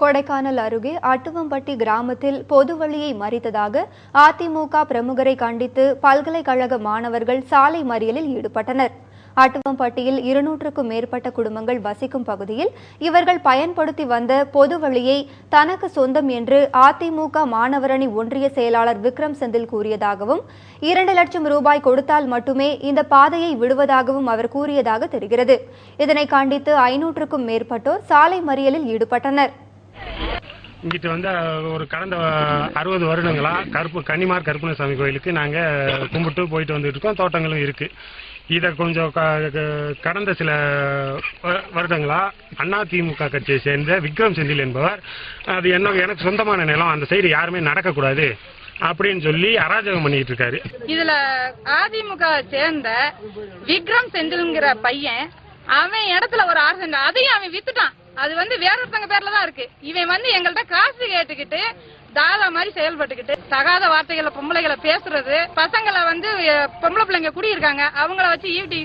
கொடைக்கானல் அருகே அட்டுவம்பட்டி கிராமத்தில் பொது வழியை மறித்ததாக அதிமுக பிரமுகரை கண்டித்து பல்கலைக்கழக மாணவர்கள் சாலை மறியலில் ஈடுபட்டனர். அட்டுவம்பட்டியில் இருநூற்றுக்கும் மேற்பட்ட குடும்பங்கள் வசிக்கும் பகுதியில் இவர்கள் பயன்படுத்தி வந்த பொது வழியை தனக்கு சொந்தம் என்று அதிமுக மாணவரணி ஒன்றிய செயலாளர் விக்ரம் செந்தில் கூறியதாகவும் இரண்டு லட்சம் ரூபாய் கொடுத்தால் மட்டுமே இந்த பாதையை விடுவதாகவும் அவர் கூறியதாக தெரிகிறது. இதனை கண்டித்து ஐநூற்றுக்கும் மேற்பட்டோர் சாலை மறியலில் ஈடுபட்டனர். இங்கிட்டு வந்து ஒரு கடந்த அறுபது வருடங்களா கருப்பு கன்னிமார் கருப்பணசாமி கோயிலுக்கு நாங்க கும்பிட்டு போயிட்டு வந்துட்டு இருக்கோம். தோட்டங்களும் இருக்கு. இதை கொஞ்சம் க- கடந்த சில வருடங்களா அண்ணா திமுக கட்சியை சேர்ந்த விக்ரம் செந்தில் என்பவர் அது என்ன எனக்கு சொந்தமான நிலம் அந்த சைடு யாருமே நடக்கக்கூடாது அப்படின்னு சொல்லி அராஜகம் பண்ணிட்டு இருக்காரு. இதுல அதிமுக சேர்ந்த விக்ரம் செந்தில்ங்கிற பையன் அவன் இடத்துல ஒரு ஆறு அதையும் அவன் வித்துட்டான். அது வந்து வேறொருத்தங்க பேர்ல தான் இருக்கு. இவன் வந்து எங்கள்கிட்ட காசு கேட்டுக்கிட்டு தாதா மாதிரி செயல்பட்டுக்கிட்டு தகாத வார்த்தைகளை பொம்பளைகளை பேசுறது. பசங்களை வந்து பொம்பளை பிள்ளைங்க குடியிருக்காங்க. அவங்கள வச்சு ஈவிட்டி